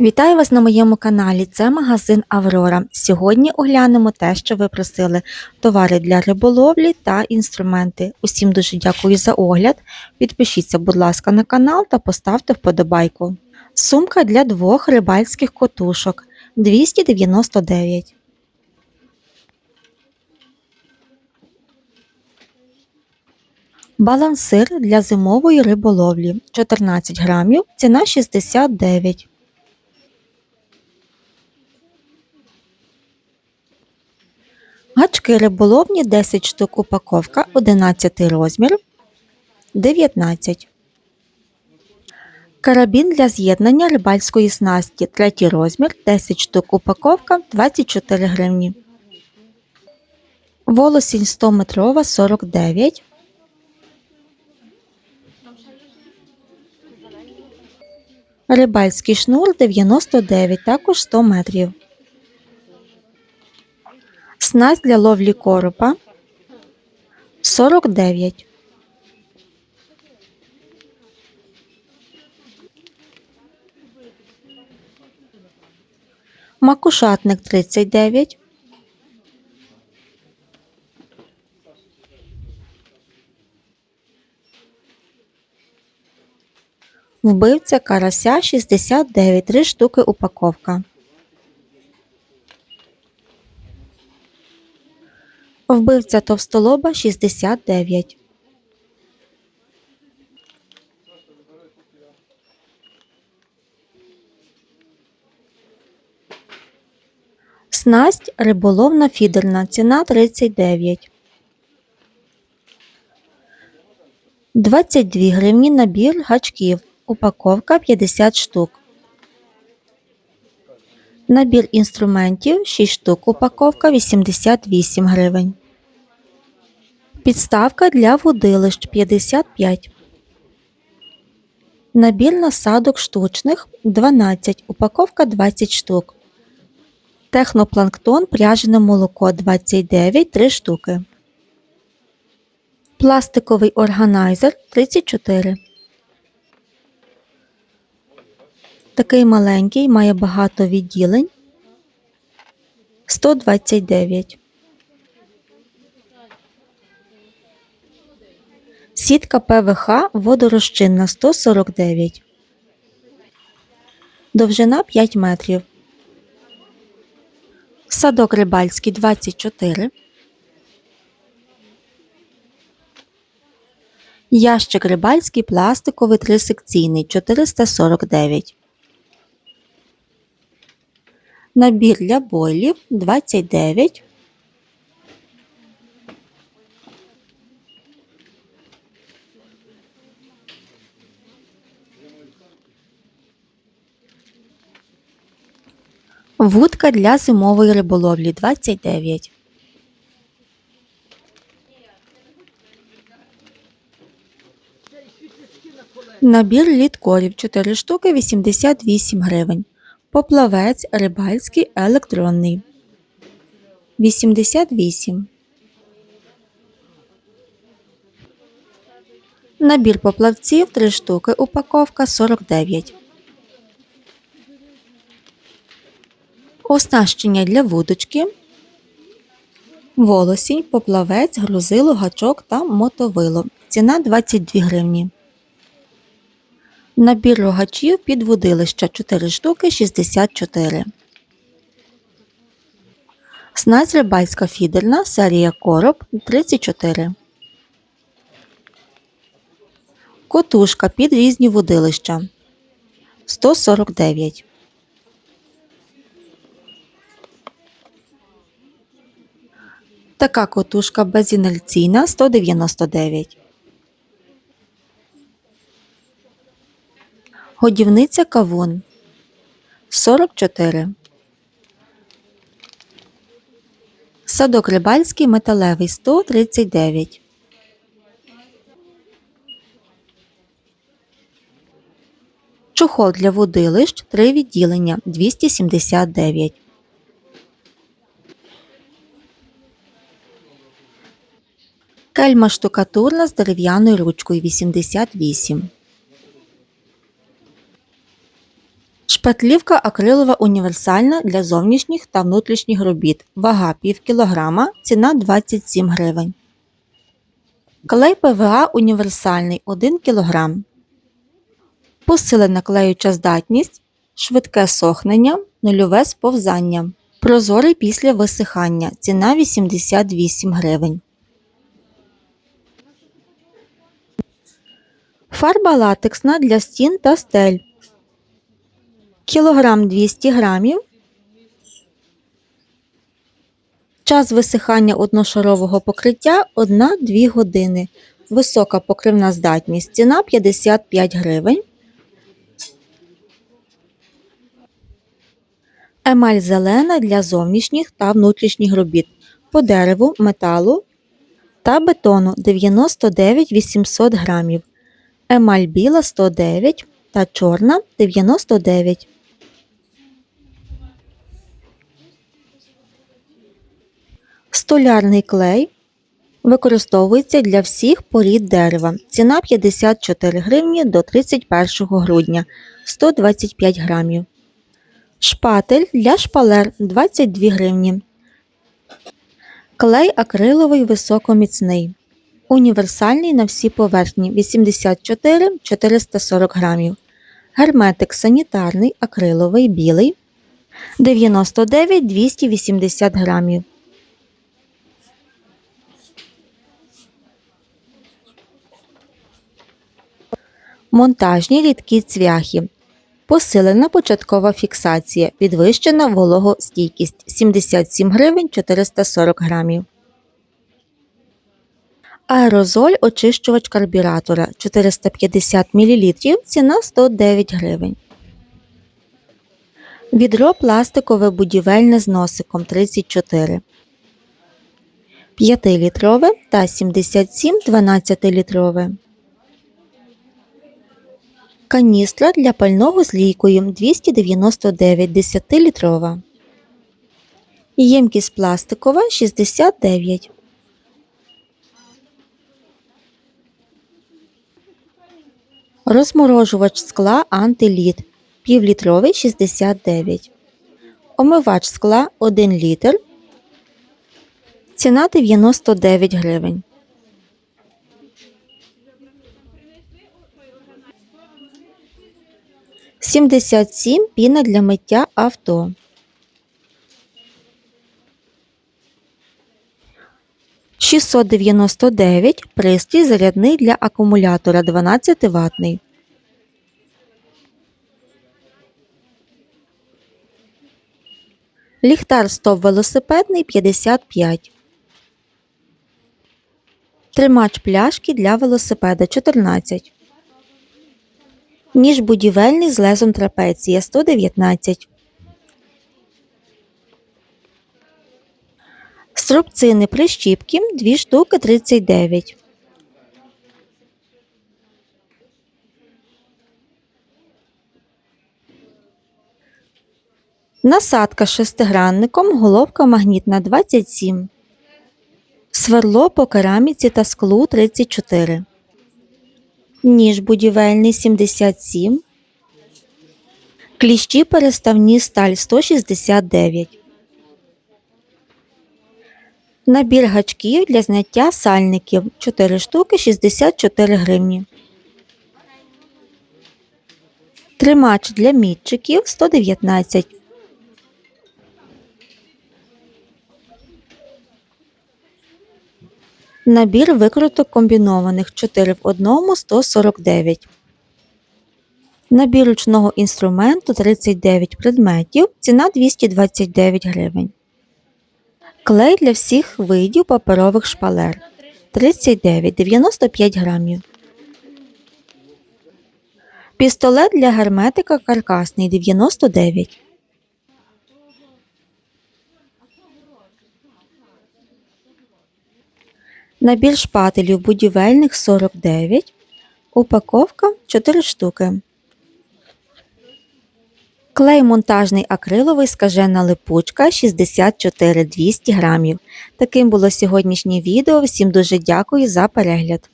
Вітаю вас на моєму каналі. Це магазин Аврора. Сьогодні оглянемо те, що ви просили: товари для риболовлі та інструменти. Усім дуже дякую за огляд. Підпишіться, будь ласка, на канал та поставте вподобайку. Сумка для двох рибальських котушок 299. Балансир для зимової риболовлі 14 грамів, ціна 69. Гачки риболовні 10 штук упаковка 11 розмір 19. Карабін для з'єднання рибальської снасті 3 розмір 10 штук упаковка 24 гривні. Волосінь 100 метрова 49. Рибальський шнур 99 також 100 метрів. Снасть для ловлі коропа 49. Макушатник 39. Вбивця карася 69, 3 штуки упаковка. Вбивця товстолоба 69. Снасть риболовна фідерна. Ціна 39. 22 гривні набір гачків. Упаковка 50 штук. Набір інструментів 6 штук. Упаковка 88 гривень. Підставка для водилищ 55. Набір насадок штучних 12. Упаковка 20 штук. Технопланктон пряжене молоко 29 3 штуки. Пластиковий органайзер 34. Такий маленький, має багато відділень. 129. Сітка ПВХ водорозчинна 149. Довжина 5 метрів. Садок рибальський 24. Ящик рибальський пластиковий трисекційний 449. Набір для бойлів 29. Вудка для зимової риболовлі 29. Набір літкорів 4 штуки 88 гривень. Поплавець рибальський електронний 88. Набір поплавців 3 штуки. Упаковка 49. Оснащення для вудочки. Волосінь, поплавець, грузило, гачок та мотовило. Ціна 22 гривні. Набір рогачів під водилища 4 штуки 64. Снасть рибальська фідерна серія короб 34. Котушка під різні водилища 149. Така котушка безінерційна 199. Годівниця кавун 44. Садок рибальський металевий 139. Чохол для водилищ 3 відділення 279. Кельма штукатурна з дерев'яною ручкою 88. Шпатлівка акрилова універсальна для зовнішніх та внутрішніх робіт. Вага пів кілограма, ціна 27 гривень. Клей ПВА універсальний 1 кг. Посилена клеюча здатність, швидке сохнення, нульове сповзання. Прозорий після висихання. Ціна 88 гривень. Фарба латексна для стін та стель. Кілограм 200 грамів. Час висихання одношарового покриття 1-2 години. Висока покривна здатність. Ціна 55 гривень. Емаль зелена для зовнішніх та внутрішніх робіт по дереву, металу та бетону 99 800 грамів. Емаль біла 109 та чорна 99. Столярний клей використовується для всіх порід дерева. Ціна 54 гривні до 31 грудня 125 грамів. Шпатель для шпалер 22 гривні. Клей акриловий високоміцний. Універсальний на всі поверхні 84 440 грамів. Герметик санітарний акриловий білий 99 280 грамів. Монтажні рідкі цвяхи. Посилена початкова фіксація. Підвищена вологостійкість 77 гривень 440 грамів. Аерозоль очищувач карбюратора 450 мл. Ціна 109 гривень. Відро пластикове будівельне з носиком 34. 5-літрове та 77 12-літрове. Каністра для пального з лійкою 299 10-літрова. Ємкість пластикова 69. Розморожувач скла антиліт півлітровий 69. Омивач скла 1 літр. Ціна 99 гривень. Сімдесят сім піна для миття авто. Шістсот дев'яносто дев'ять пристрій зарядний для акумулятора 12 ватний. Ліхтар стоп велосипедний 55. Тримач пляшки для велосипеда 14. Ніж будівельний з лезом трапеція 119. Струбцини прищіпки 2 штуки 39. Насадка з шестигранником, головка магнітна 27. Сверло по кераміці та склу 34. Ніж будівельний 77. Кліщі переставні сталь 169. Набір гачків для зняття сальників 4 штуки 64 гривні. Тримач для мітчиків 119. Набір викруток комбінованих 4 в 1 149. Набір ручного інструменту 39 предметів. Ціна 229 гривень. Клей для всіх видів паперових шпалер 39 95 грамів. Пістолет для герметика каркасний 99. Набір шпателів будівельних 49. Упаковка 4 штуки. Клей монтажний акриловий скажена липучка 64 200 грамів. Таким було сьогоднішнє відео. Всім дуже дякую за перегляд.